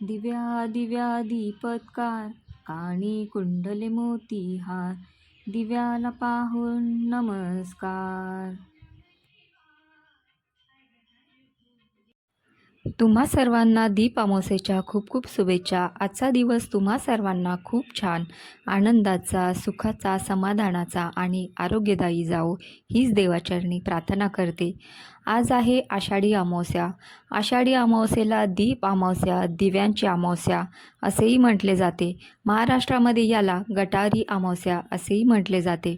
दिव्या दिव्या दीपत्कार काणी कुंडले मोती हार दिव्याला पाहून नमस्कार. तुम्हा सर्वांना दीप अमावस्येच्या खूप खूप शुभेच्छा. आजचा दिवस तुम्हा सर्वांना खूप छान आनंदाचा सुखाचा समाधानाचा आणि आरोग्यदायी जावो हीच देवाचरणी प्रार्थना करते. आज आहे आषाढी अमावस्या. आषाढी अमावस्येला दीप अमावस्या दिव्यांची अमावस्या असेही म्हटले जाते. महाराष्ट्रामध्ये याला गटारी अमावस्या असेही म्हटले जाते.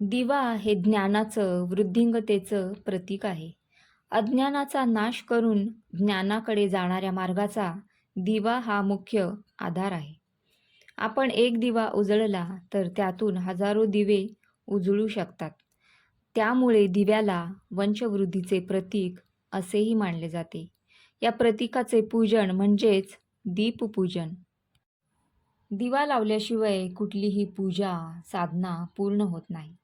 दिवा हे ज्ञानाचं वृद्धिंगतेचं प्रतीक आहे. अज्ञानाचा नाश करून ज्ञानाकडे जाणाऱ्या मार्गाचा दिवा हा मुख्य आधार आहे. आपण एक दिवा उजळला तर त्यातून हजारो दिवे उजळू शकतात. त्यामुळे दिव्याला वंशवृद्धीचे प्रतीक असेही मानले जाते. या प्रतीकाचे पूजन म्हणजेच दीपपूजन. दिवा लावल्याशिवाय कुठलीही पूजा साधना पूर्ण होत नाही.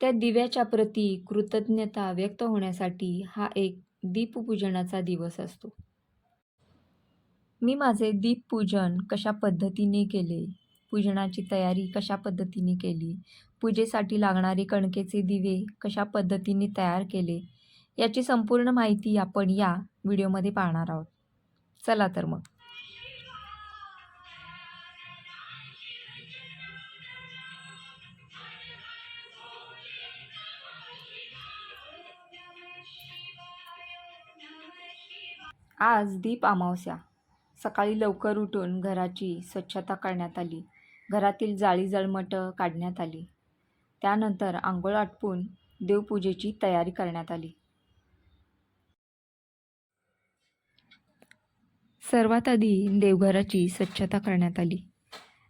त्या दिव्याच्या प्रती कृतज्ञता व्यक्त होण्यासाठी हा एक दीपपूजनाचा दिवस असतो. मी माझे दीपपूजन कशा पद्धतीने केले? पूजनाची तयारी कशा पद्धतीने केली? पूजेसाठी लागणारे कणकेचे दिवे कशा पद्धतीने तयार केले? याची संपूर्ण माहिती आपण या व्हिडिओमध्ये पाहणार आहोत. चला तर मग. आज दीप अमावस्या. सकाळी लवकर उठून घराची स्वच्छता करण्यात आली. घरातील जाळी जळमटं काढण्यात आली. त्यानंतर आंघोळ आटपून देवपूजेची तयारी करण्यात आली. सर्वात आधी देवघराची स्वच्छता करण्यात आली.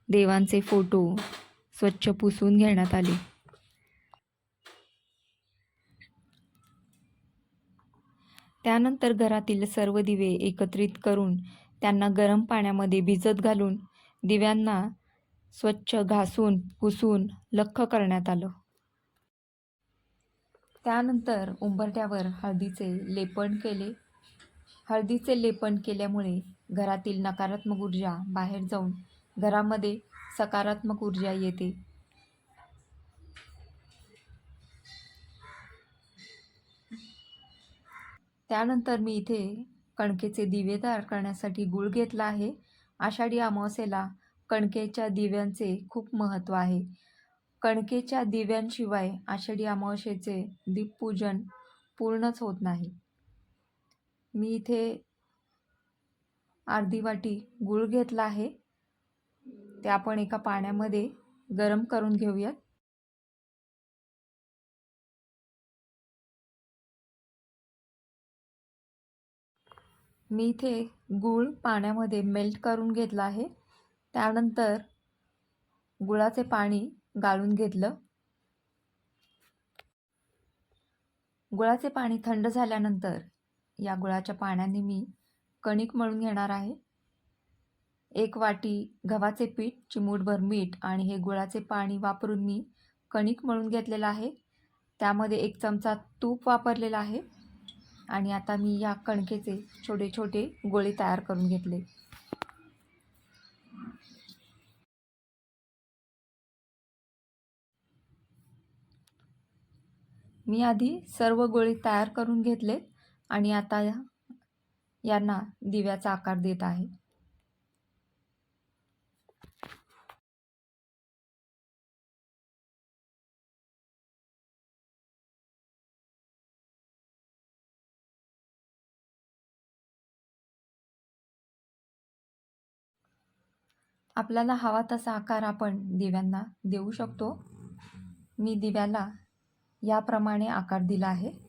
देवांचे फोटो स्वच्छ पुसून घेण्यात आले. त्यानंतर घरातील सर्व दिवे एकत्रित करून त्यांना गरम पाण्यामध्ये भिजत घालून दिव्यांना स्वच्छ घासून पुसून लख्ख करण्यात आलं. त्यानंतर उंबरट्यावर हळदीचे लेपन केले. हळदीचे लेपन केल्यामुळे घरातील नकारात्मक ऊर्जा बाहेर जाऊन घरामध्ये सकारात्मक ऊर्जा येते. त्यानंतर मी इथे कणकेचे दिवे तयार करण्यासाठी गूळ घेतला आहे. आषाढी अमावस्येला कणकेच्या दिव्यांचे खूप महत्त्व आहे. कणकेच्या दिव्यांशिवाय आषाढी अमावस्येचे दीपपूजन पूर्णच होत नाही. मी इथे अर्धी वाटी गूळ घेतला आहे. ते आपण एका पाण्यामध्ये गरम करून घेऊयात. मी इथे गूळ पाण्यामध्ये मेल्ट करून घेतला आहे. त्यानंतर गुळाचे पाणी गाळून घेतलं. गुळाचे पाणी थंड झाल्यानंतर या गुळाच्या पाण्याने मी कणिक मळून घेणार आहे. एक वाटी गव्हाचे पीठ चिमूटभर मीठ आणि हे गुळाचे पाणी वापरून मी कणिक मळून घेतलेलं आहे. त्यामध्ये एक चमचा तूप वापरलेला आहे. आणि आता मी या कणकेचे छोटे छोटे गोळे तयार करून घेतले. मी आधी सर्व गोळे तयार करून घेतले आणि आता यांना दिव्याचा आकार देत आहे. आपल्याला हवा तसा आकार आपण दिव्यांना देऊ शकतो. मी दिव्याला याप्रमाणे आकार दिला आहे.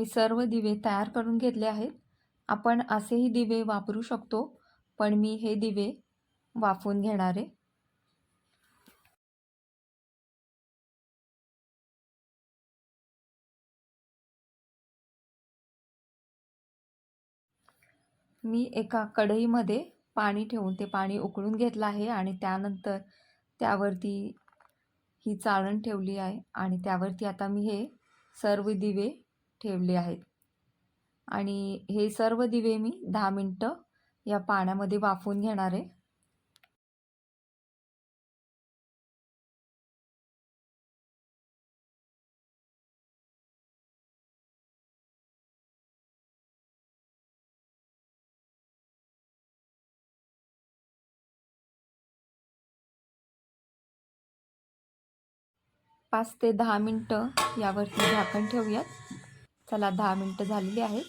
मी सर्व दिवे तयार करून घेतले आहेत. आपण असेही दिवे वापरू शकतो पण मी हे दिवे वाफवून घेणार आहे. मी एका कढईमध्ये पाणी ठेवून ते पाणी उकळून घेतलं आहे आणि त्यानंतर त्यावरती ही चाळण ठेवली आहे आणि त्यावरती आता मी हे सर्व दिवे ठेवले आहेत. आणि हे सर्व दिवे मी दहा मिनटं या पाण्यामध्ये वाफवून घेणार आहे. पाच ते दहा मिनटं यावरती झाकण ठेवूयात. चला दहा मिनटं झालेली आहेत.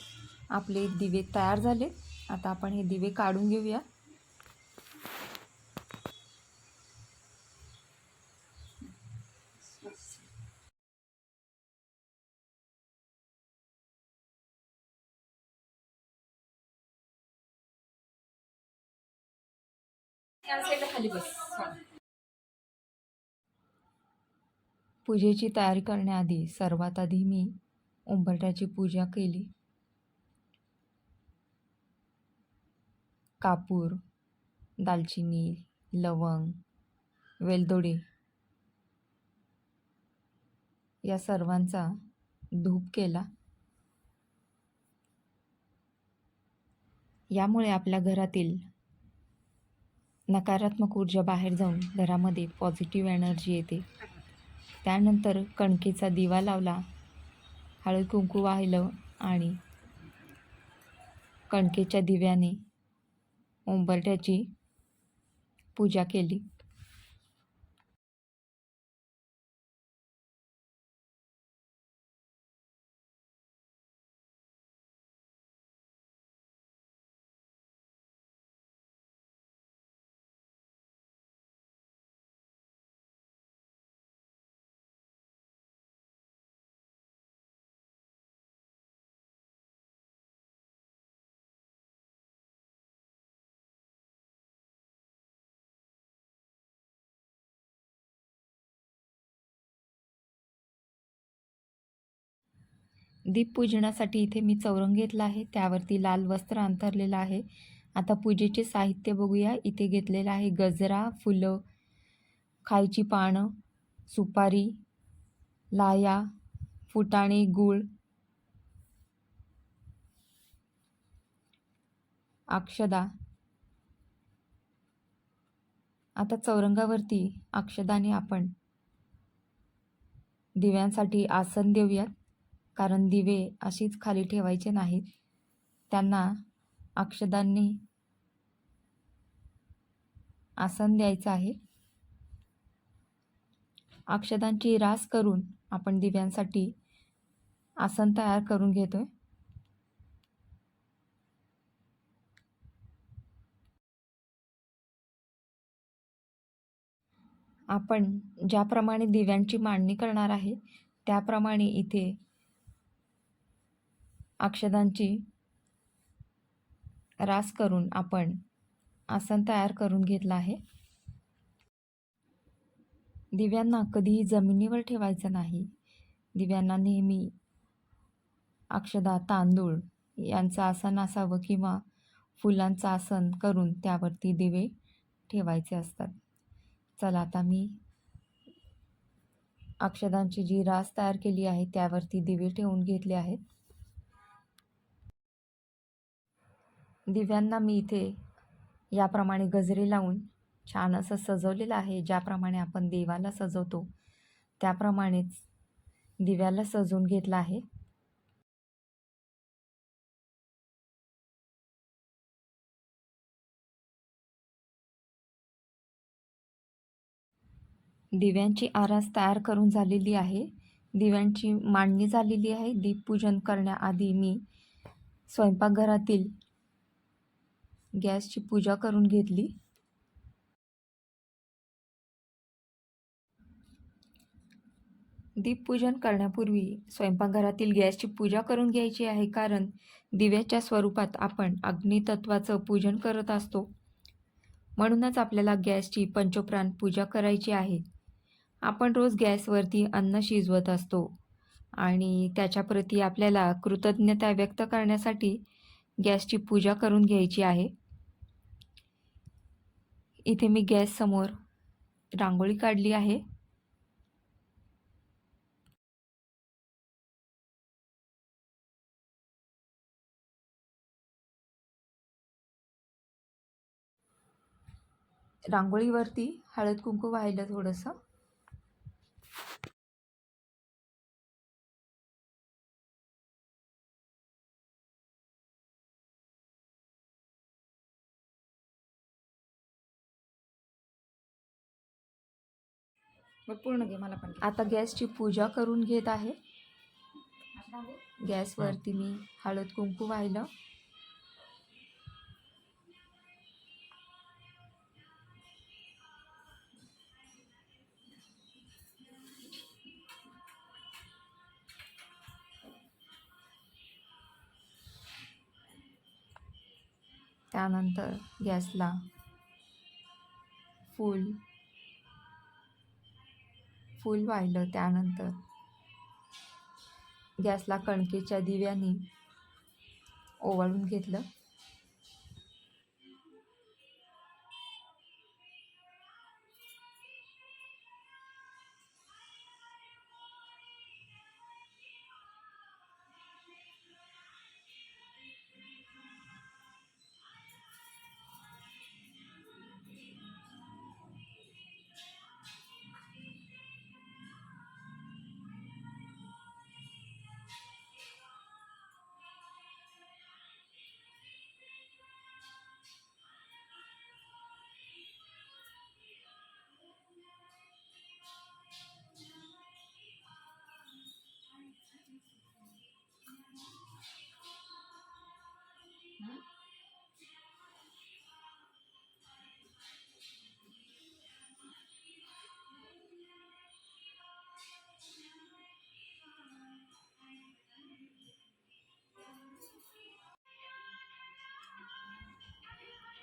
आपले दिवे तयार झाले. आता आपण हे दिवे काढून घेऊया. पूजेची तयारी करण्याआधी सर्वात आधी मी उंबरठ्याची पूजा केली. कापूर दालचिनी लवंग वेलदोडे या सर्वांचा धूप केला. यामुळे आपल्या घरातील नकारात्मक ऊर्जा बाहेर जाऊन घरामध्ये पॉझिटिव्ह एनर्जी येते. त्यानंतर कणकेचा दिवा लावला. हळद कुंकू वाहिलं आणि कणकेच्या दिव्याने उंबरठ्याची पूजा केली. दीपपूजनासाठी इथे मी चौरंग घेतला आहे. त्यावरती लाल वस्त्र अंथरलेलं आहे. आता पूजेचे साहित्य बघूया. इथे घेतलेलं आहे गजरा फुलं खायची पानं सुपारी लाया फुटाणे गूळ अक्षदा. आता चौरंगावरती अक्षदाने आपण दिव्यांसाठी आसन देऊयात. कारण दिवे अशीच खाली ठेवायचे नाहीत. त्यांना अक्षदांनी आसन द्यायचं आहे. अक्षदांची रास करून आपण दिव्यांसाठी आसन तयार करून घेतोय. आपण ज्याप्रमाणे दिव्यांची मांडणी करणार आहे त्याप्रमाणे इथे अक्षदांची रास करून आपण आसन तयार करून घेतलं आहे. दिव्यांना कधीही जमिनीवर ठेवायचं नाही. दिव्यांना नेहमी अक्षदा तांदूळ यांचं आसन असावं किंवा फुलांचं आसन करून त्यावरती दिवे ठेवायचे असतात. चला आता मी अक्षदांची जी रास तयार केली आहे त्यावरती दिवे ठेवून घेतले आहेत. दिव्यांना मी इथे याप्रमाणे गजरे लावून छान असं सजवलेलं आहे ज्याप्रमाणे आपण देवाला सजवतो त्याप्रमाणेच दिव्याला सजवून घेतलं आहे. दिव्यांची आरास तयार करून झालेली आहे. दिव्यांची मांडणी झालेली आहे. दीपपूजन करण्याआधी मी स्वयंपाकघरातील गॅसची पूजा करून घेतली. दीपपूजन करण्यापूर्वी स्वयंपाकघरातील गॅसची पूजा करून घ्यायची आहे कारण दिव्याच्या स्वरूपात आपण अग्नितत्वाचं पूजन करत असतो. म्हणूनच आपल्याला गॅसची पंचप्राण पूजा करायची आहे. आपण रोज गॅसवरती अन्न शिजवत असतो आणि त्याच्याप्रती आपल्याला कृतज्ञता व्यक्त करण्यासाठी गॅसची पूजा करून घ्यायची आहे. इथे मी गॅससमोर रांगोळी काढली आहे. रांगोळीवरती हळद कुंकू वाहिलं थोडंसं. मग पूर्ण घे मला पण आता गॅसची पूजा करून घेत आहे. गॅसवरती मी हळद कुंकू वाहिलं. त्यानंतर गॅसला फूल फूल वाहिलं त्यानंतर. गॅसला कणकेच्या दिव्याने ओवाळून घेतलं.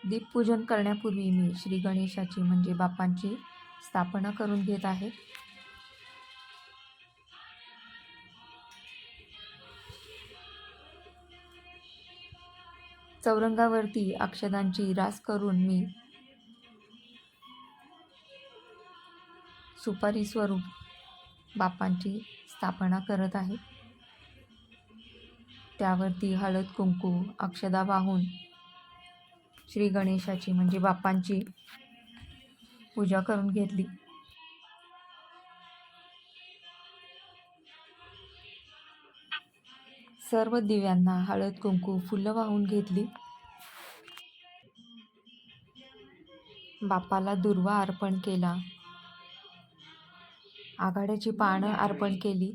दीपपूजन करण्यापूर्वी मी श्री गणेशाची म्हणजे बाप्पांची स्थापना करून घेत आहे. चौरंगावरती अक्षदांची रास करून मी सुपारी स्वरूप बापांची स्थापना करत आहे. त्यावरती हळद कुंकू अक्षदा वाहून श्री गणेशाची म्हणजे बाप्पांची पूजा करून घेतली. सर्व दिव्यांना हळद कुंकू फुलं वाहून घेतली. बापाला दुर्वा अर्पण केला. आघाड्याची पानं अर्पण केली.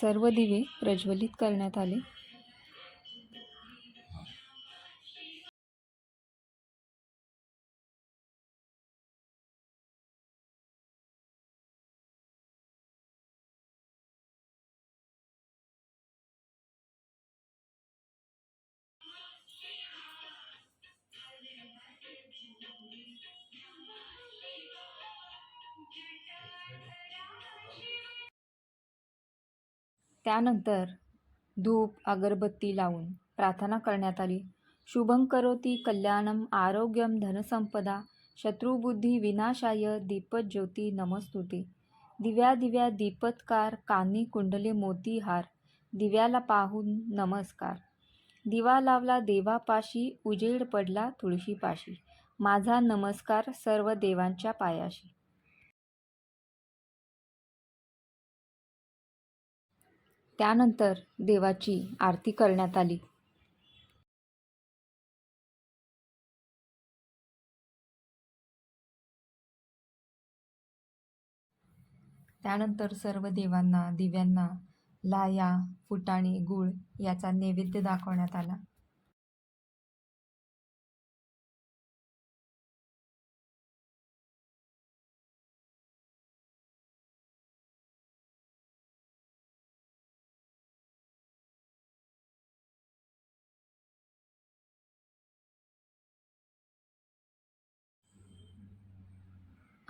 सर्व दिवे प्रज्वलित करण्यात आले. त्यानंतर धूप अगरबत्ती लावून प्रार्थना करण्यात आली. शुभं करोती कल्याणम आरोग्यम धनसंपदा शत्रुबुद्धी विनाशाय दीपज्योती नमस्तुते. दिव्या दिव्या दीपत्कार कानी कुंडले मोती हार दिव्याला पाहून नमस्कार. दिवा लावला देवापाशी उजेड पडला तुळशीपाशी. माझा नमस्कार सर्व देवांच्या पायाशी. त्यानंतर देवाची आरती करण्यात आली. त्यानंतर सर्व देवांना दिव्यांना लाया फुटाणे गुळ याचा नैवेद्य दाखवण्यात आला.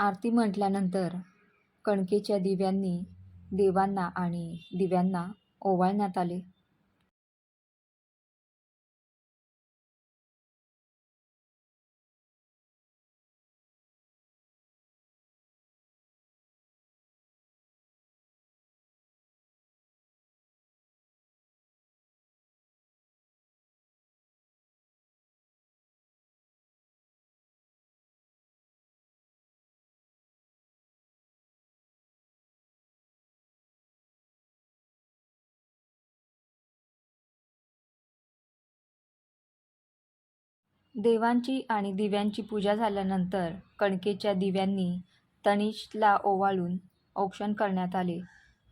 आरती म्हटल्यानंतर कणकेच्या दिव्यांनी देवांना आणि दिव्यांना ओवाळण्यात आले. देवांची आणि दिव्यांची पूजा झाल्यानंतर कणकेच्या दिव्यांनी तनिषला ओवाळून औक्षण करण्यात आले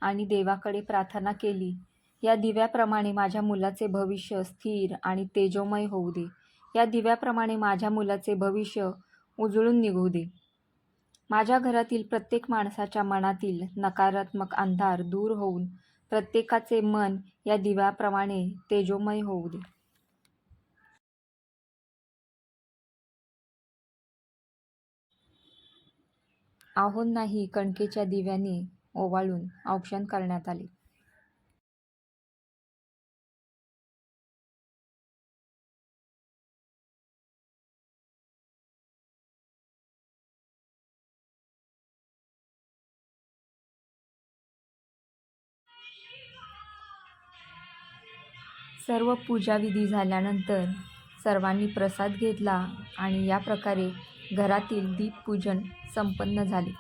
आणि देवाकडे प्रार्थना केली या दिव्याप्रमाणे माझ्या मुलाचे भविष्य स्थिर आणि तेजोमय होऊ दे. या दिव्याप्रमाणे माझ्या मुलाचे भविष्य उजळून निघू दे. माझ्या घरातील प्रत्येक माणसाच्या मनातील नकारात्मक अंधार दूर होऊन प्रत्येकाचे मन या दिव्याप्रमाणे तेजोमय होऊ दे. आहोंनाही कणकेच्या दिव्यांनी ओवाळून औक्षण करण्यात आले. सर्व पूजाविधी झाल्यानंतर सर्वांनी प्रसाद घेतला आणि या प्रकारे घरातील दीपपूजन संपन्न झाले.